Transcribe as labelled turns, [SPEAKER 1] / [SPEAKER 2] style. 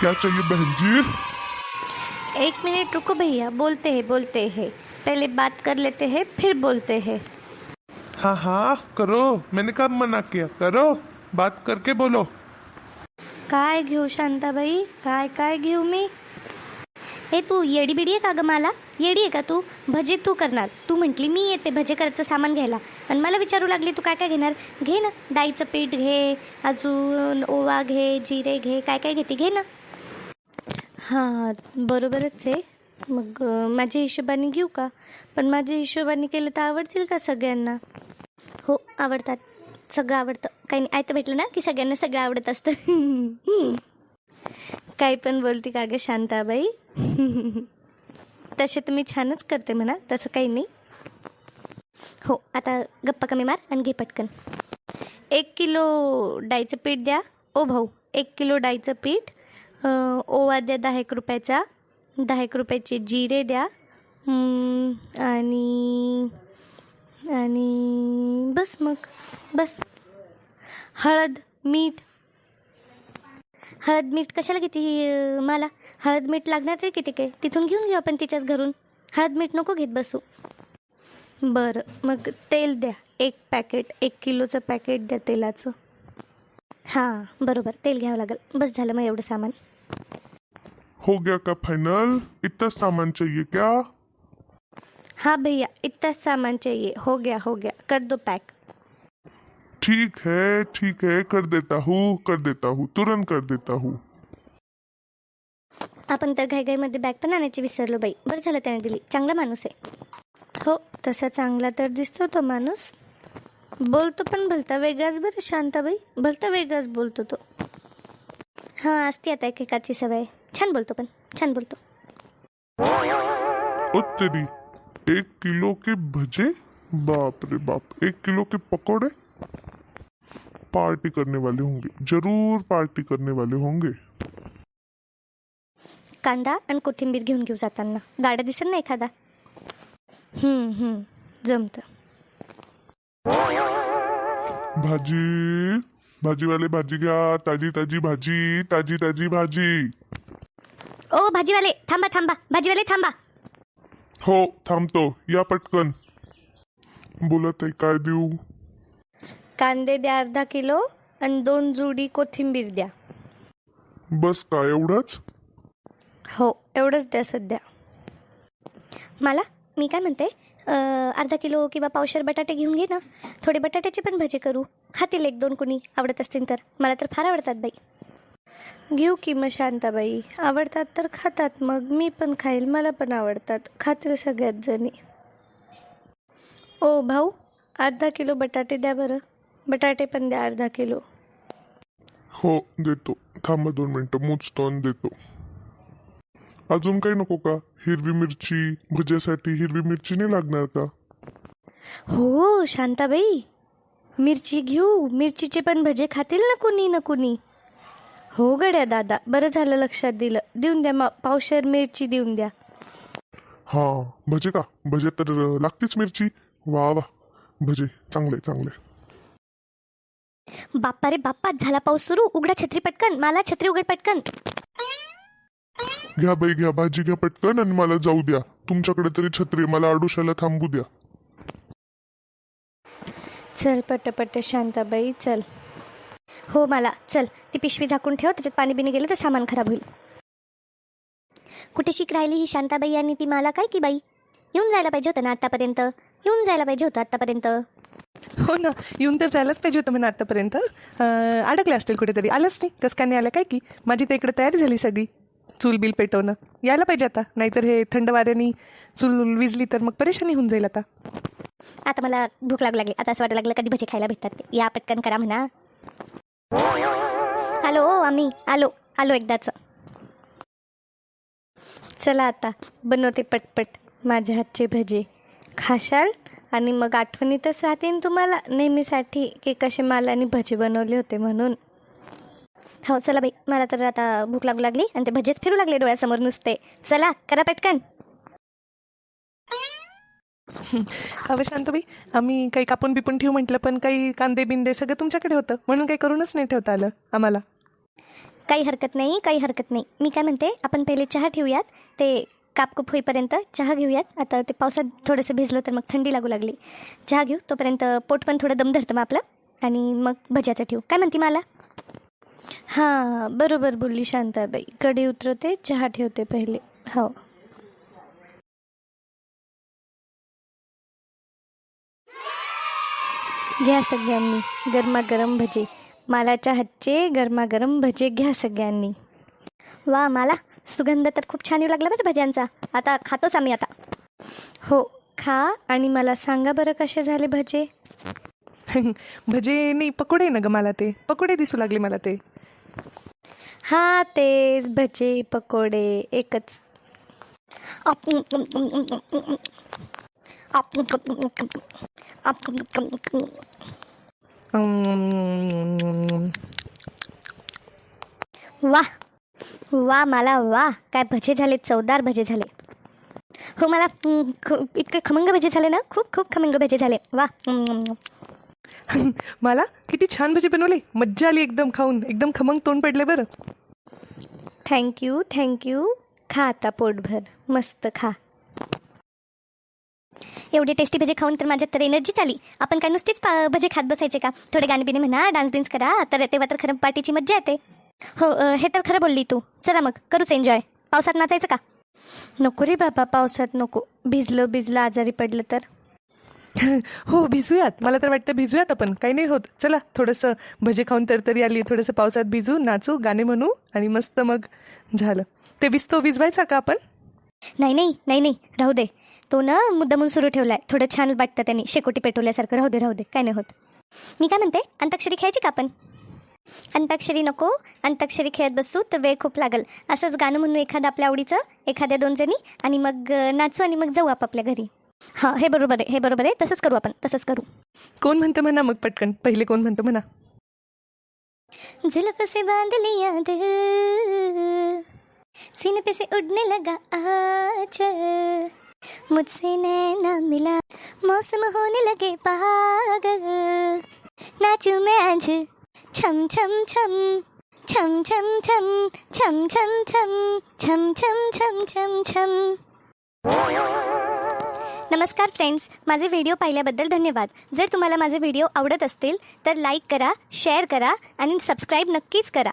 [SPEAKER 1] क्या चाहिए बहन जी?
[SPEAKER 2] एक मिनट रुको भैया बोलते हैं बोलते हैं। पहले बात कर लेते हैं फिर बोलते हैं।
[SPEAKER 1] हाँ हाँ करो। मैंने कब मना किया? करो। बात करके बोलो।
[SPEAKER 2] काय घेऊ शांताबाई काय काय घेऊ मी? हे तू येडी बिडी आहे का ग मला? येडी आहे का तू? भजे तू करणार. तू म्हटली मी येते भजे करायचं सामान घ्यायला. आणि मला विचारू लागली तू काय काय घेणार? घे ना डाळीचं पीठ घे अजून ओवा घे जिरे घे काय काय घेते? घे ना. हां बरोबरच आहे. मग माझ्या हिशोबाने घेऊ का? पण माझ्या हिशोबाने केलं तर आवडतील का सगळ्यांना? हो आवडतात. सगळं आवडतं. काही नाही आयतं भेटलं ना की सगळ्यांना सगळं आवडत असतं. काही पण बोलते का ग शांताबाई? तसे तर मी छानच करते म्हणा तसं काही नाही. हो आता गप्पा कमी मार आणि घे पटकन. एक किलो डाळीचं पीठ द्या. ओ भाऊ एक किलो डाळीचं पीठ. ओवा द्या दहा एक रुपयाचा. दहा एक रुपयाचे जिरे द्या. आणि आणि बस मग. बस. हळद मीठ. हळद मीठ कशाला किती मला? हळद मीठ लागणार तरी किती काय? तिथून घेऊन घेऊ आपण तिच्याच घरून. हळद मीठ नको घेत बसू. बरं मग तेल द्या. एक पॅकेट एक किलोचं पॅकेट द्या तेलाचं. हां बरोबर. तेल घ्यावं लागेल. बस झालं मग एवढं सामान.
[SPEAKER 1] हो गया का फाइनल इतना सामान चाहिए क्या?
[SPEAKER 2] हाँ भैया इतना सामान चाहिए. हो गया हो गया. कर दो पैक
[SPEAKER 1] ठीक है ठीक है. कर देता हूँ कर देता हूँ. तुरंत कर देता हूँ.
[SPEAKER 2] आपण तर घाईघाईमध्ये बॅग पण आणायची विसरलो बाई. बरं झालं त्याने दिली. चांगला माणूस आहे. हो तसा चांगला तर दिसतो तो माणूस. बोलतो पण भलता वेगळाच बरं शांताबाई. भलता वेगळाच बोलतो तो. हां असते आता एकेकाची सवय. छान बोलतो पण छान बोलतो.
[SPEAKER 1] ओ तेरी एक किलो के भजे? बाप रे बाप एक किलो के पकौड़े? पार्टी करने वाले होंगे जरूर पार्टी करने वाले होंगे।
[SPEAKER 2] कांदा आणि कोथिंबीर घेऊन घेऊ जाताना. गाड्या दिसत ना एखादा? हम्म, हम्म, जमतं.
[SPEAKER 1] भाजी. भाजीवाले भाजी घ्या. ताजी ताजी भाजी. ताजी ताजी भाजी.
[SPEAKER 2] ओ भाजीवाले थांबा थांबा. भाजीवाले थांबा.
[SPEAKER 1] हो थांबतो. या पटकन. बोलत आहे काय देऊ?
[SPEAKER 2] कांदे द्या अर्धा किलो आणि दोन जुडी कोथिंबीर द्या.
[SPEAKER 1] बस का एवढंच?
[SPEAKER 2] हो एवढंच द्या सध्या. मला? मी काय म्हणते? अर्धा किलो किंवा पावशर बटाटे घेऊन घे ना. थोडे बटाट्याचे पण भजे करू. खातील एक दोन कुणी. आवडत असतील तर. मला तर फार आवडतात बाई. घेऊ की मग शांताबाई. आवडतात तर खातात. मग मी पण खाईल. मला पण आवडतात. खातील सगळ्यात जणी. ओ भाऊ अर्धा किलो बटाटे द्या बरं. बटाटे पण द्या अर्धा किलो.
[SPEAKER 1] हो देतो. थांबा दोन मिनटं. मोजतो आणि देतो. अजून काही नको का? हिरवी मिरची भज्यासाठी हिरवी मिरची नाही लागणार का?
[SPEAKER 2] हो शांताबाई. मिरची घेऊ. मिरचीचे पण भजे खातील ना कुणी ना कुणी? हो गड्या दादा बरं झालं लक्षात दिलं. देऊन द्या मा पावशर मिरची देऊन द्या.
[SPEAKER 1] हा भजे का? भजे तर लागतेच मिरची. वा वा. भजे चांगले चांगले.
[SPEAKER 2] बाप्पा रे बाप्पा झाला पाऊस सुरू. उघडा छत्री पटकन. मला छत्री उघड पटकन.
[SPEAKER 1] घ्या बाई घ्या. भाजी घ्या पटकन आणि मला जाऊ द्या. तुमच्याकडे तरी छत्री आहे, मला आडुशाला थांबू द्या.
[SPEAKER 2] चल पटपट शांताबाई. चल. हो मला. चल. ती पिशवी झाकून ठेव. त्याच्यात पाणी बिणी गेलं तर सामान खराब होईल. कुठे शिक राहिली ही शांताबाई आणि ती मला काय की बाई? येऊन जायला पाहिजे होतं ना आत्तापर्यंत? येऊन जायला पाहिजे होतं आत्तापर्यंत?
[SPEAKER 3] हो ना. येऊन तर जायलाच पाहिजे होतं म्हणा आत्तापर्यंत. अं, अडकले असतील कुठेतरी. आलंच नाही. कसं काय नाही आलं काय की? माझी तर इकडे तयारी झाली सगळी. चूल बिल पेटवणं. यायला पाहिजे आता. नाहीतर हे थंड वाऱ्याने चूल विजली तर मग परेशानी होऊन जाईल आता.
[SPEAKER 2] आता मला भूक लागू लागली. आता असं वाटायला लागलं कधी भजे खायला भेटतात. ते या पटकन करा म्हणा. आलो ओ आम्ही. आलो. आलो एकदाच. चला आता. बनवते पटपट माझ्या हातचे भजे. खाशाल आणि मग आठवणीतच राहतील तुम्हाला नेहमीसाठी की कसे मालाने भजे बनवले होते म्हणून. हो चला बाई. मला तर आता भूक लागू लागली आणि ते भजेच फिरू लागले डोळ्यासमोर नुसते. चला करा पटकन.
[SPEAKER 3] अवं शांतबाई आम्ही काही कापून बिपून ठेवू म्हटलं पण काही कांदे बिंदे सगळं तुमच्याकडे होतं. म्हणून काही करूनच नाही ठेवता आलं आम्हाला.
[SPEAKER 2] काही हरकत नाही काही हरकत नाही. मी काय म्हणते आपण पहिले चहा ठेवूयात. ते कापकूप होईपर्यंत चहा घेऊयात. आता ते पावसात थोडंसं भिजलो तर मग थंडी लागू लागली. चहा घेऊ तोपर्यंत पोट पण थोडं दम धरतं मग आपलं. आणि मग भज्याचं ठेवू काय म्हणते मला? हां बरोबर बोलली शांताबाई. कडी उतरवते चहा ठेवते पहिले. हो. घ्या सगळ्यांनी गरमागरम भजे. मला चहाचे गरमागरम भजे घ्या सगळ्यांनी. वा मला. सुगंध तर खूप छान येऊ लागला बरं भज्यांचा. आता खातोच आम्ही आता. हो खा आणि मला सांगा बरं कसे झाले भजे?
[SPEAKER 3] भजे नाही पकोडे ना ग मला ते. पकोडे दिसू लागले मला ते.
[SPEAKER 2] हा तेच भजे पकोडे एकच. वा वा मला वा. काय भजे झाले चवदार भजे झाले. हो मला इतके खमंग भजे झाले ना? खूप खूप खमंग भजे झाले. वा.
[SPEAKER 3] मला किती छान भजी बनवली. मज्जा आली एकदम खाऊन. एकदम खमंग तोंड पडले बरं.
[SPEAKER 2] थँक्यू थँक्यू खा आता पोटभर. मस्त खा. एवढे टेस्टी भजे खाऊन तर माझ्यात तर एनर्जीच आली. आपण काय नुसतीच पा- भजे खात बसायचे का? थोडे गाणे म्हणा डान्स बिन्स करा. तर तेव्हा तर खरं पार्टीची मज्जा येते. हो अ, हे तर खरं बोलली तू. चला मग करूच एन्जॉय पावसात नाचायचं का? नको रे बाबा पावसात नको. भिजलं भिजलं आजारी पडलं तर.
[SPEAKER 3] हो भिजूयात. मला तर वाटतं भिजूयात आपण. काही नाही होत. चला थोडंसं भजे खाऊन तर तरी आली. थोडंसं पावसात भिजू नाचू गाणे म्हणू आणि मस्त मग झालं. ते विस्तो भिजवायचा का आपण?
[SPEAKER 2] नाही नाही नाही नाही. राहू दे. तो ना मुद्दामून सुरू ठेवलाय. थोडं छान वाटतं त्यांनी. शेकोटी पेटवल्यासारखं. राहू दे राहू दे. काय नाही होत. मी काय म्हणते? अंताक्षरी खेळायची का आपण? अंताक्षरी नको. अंताक्षरी खेळत बसू तर वेळ खूप लागल. असंच गाणं म्हणू एखादं आपल्या आवडीचं एखाद्या दोन जणी आणि मग नाचू आणि मग जाऊ आपापल्या घरी. हां हे बरोबर आहे हे बरोबर आहे तसंच करू आपण तसंच करू
[SPEAKER 3] कोण म्हणतं म्हणा मग पटकन पहिले कोण म्हणतं म्हणा
[SPEAKER 2] जुल्फ से बांध लिया दिल सीने पे से उड़ने लगा आज मुझसे नैना मिला मौसम होने लगे पागल नाचू मैं आज छम छम छम छम छम छम छम छम छम छम छम छम छम छम नमस्कार फ्रेंड्स माझे व्हिडिओ पाहिल्याबद्दल धन्यवाद. जर तुम्हाला माझे व्हिडिओ आवडत असतील तर लाईक करा शेअर करा आणि सबस्क्राईब नक्कीच करा.